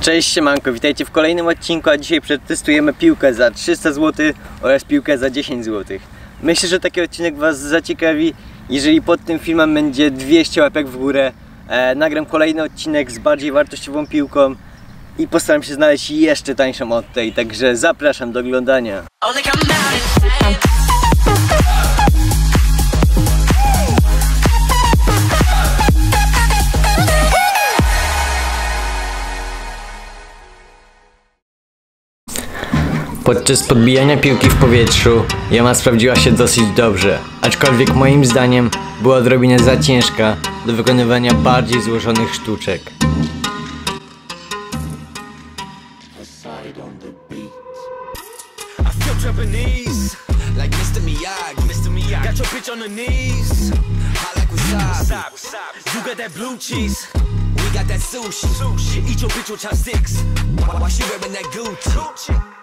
Cześć siemanko, witajcie w kolejnym odcinku, a dzisiaj przetestujemy piłkę za 300 zł oraz piłkę za 10 zł. Myślę, że taki odcinek Was zaciekawi. Jeżeli pod tym filmem będzie 200 łapek w górę, e, nagram kolejny odcinek z bardziej wartościową piłką i postaram się znaleźć jeszcze tańszą od tej, także zapraszam do oglądania. Podczas podbijania piłki w powietrzu jama sprawdziła się dosyć dobrze, aczkolwiek moim zdaniem była odrobinę za ciężka do wykonywania bardziej złożonych sztuczek. Sushi. Eat your bitch with chopsticks, while she wearing that Gucci.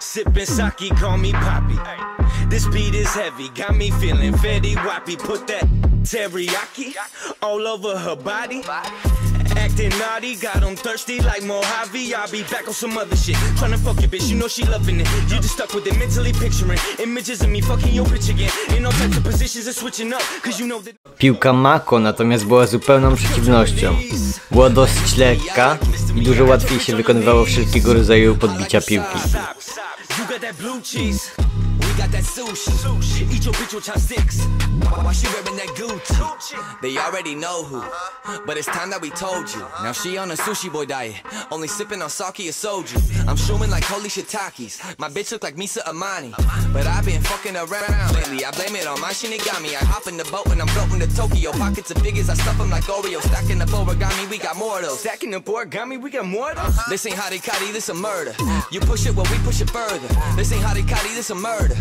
Sipping sake, call me Poppy. This beat is heavy, got me feeling fetty wappy. Put that teriyaki all over her body. Acting naughty, got 'em thirsty like Mojave. I'll be back on some other shit. Tryna fuck your bitch, you know she loving it. You just stuck with it, mentally picturing images of me fucking your bitch again. In all types of positions and switching up, cause you know that. Piłka Mako natomiast była zupełną przeciwnością. Była dosyć lekka i dużo łatwiej się wykonywało wszelkiego rodzaju podbicia piłki. Got that blue cheese. Got that sushi. sushi. Eat your bitch with chopsticks. While she wearing that Gucci. They already know who. Uh-huh. But it's time that we told you. Uh-huh. Now she on a sushi boy diet. Only sipping on sake or soju. I'm showing like holy shiitakes. My bitch look like Misa Amani. Uh-huh. But I've been fucking around lately. I blame it on my shinigami. I hop in the boat when I'm floating to Tokyo. Pockets of figures, I stuff them like Oreo. Stacking up origami, we got more of those. Stacking up origami, we got more of those. This ain't harikari, this a murder. You push it, well we push it further. This ain't harikari, this a murder.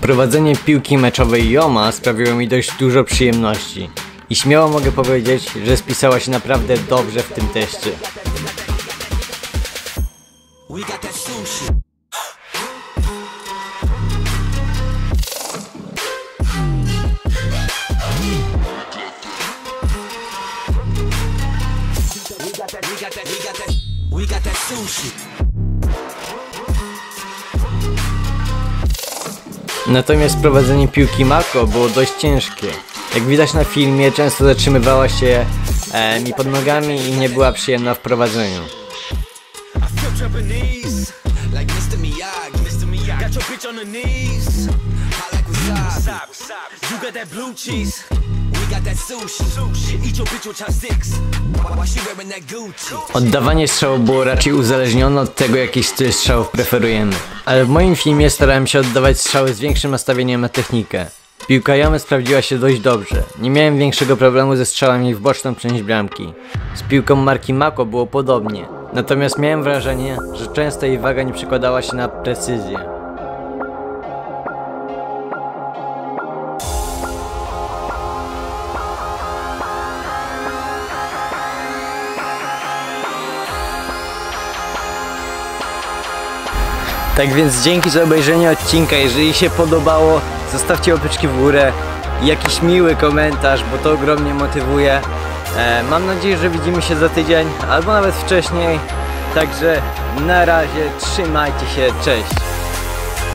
Prowadzenie piłki meczowej Joma sprawiło mi dość dużo przyjemności. I śmiało mogę powiedzieć, że spisała się naprawdę dobrze w tym teście. Got that, got that, we got that sushi. Natomiast prowadzenie piłki Mako było dość ciężkie. Jak widać na filmie, często zatrzymywała się e, mi pod nogami i nie była przyjemna w prowadzeniu. I. Got your bitch on her knees, hot like. You got that blue cheese, Oddawanie strzału było raczej uzależnione od tego, jaki styl strzałów preferujemy. Ale w moim filmie starałem się oddawać strzały z większym nastawieniem na technikę. Piłka Jamy sprawdziła się dość dobrze. Nie miałem większego problemu ze strzałami w boczną część bramki. Z piłką marki Mako było podobnie. Natomiast miałem wrażenie, że często jej waga nie przekładała się na precyzję. Tak więc dzięki za obejrzenie odcinka. Jeżeli się podobało, zostawcie łapeczki w górę jakiś miły komentarz, bo to ogromnie motywuje. E, mam nadzieję, że widzimy się za tydzień albo nawet wcześniej. Także na razie, trzymajcie się, cześć.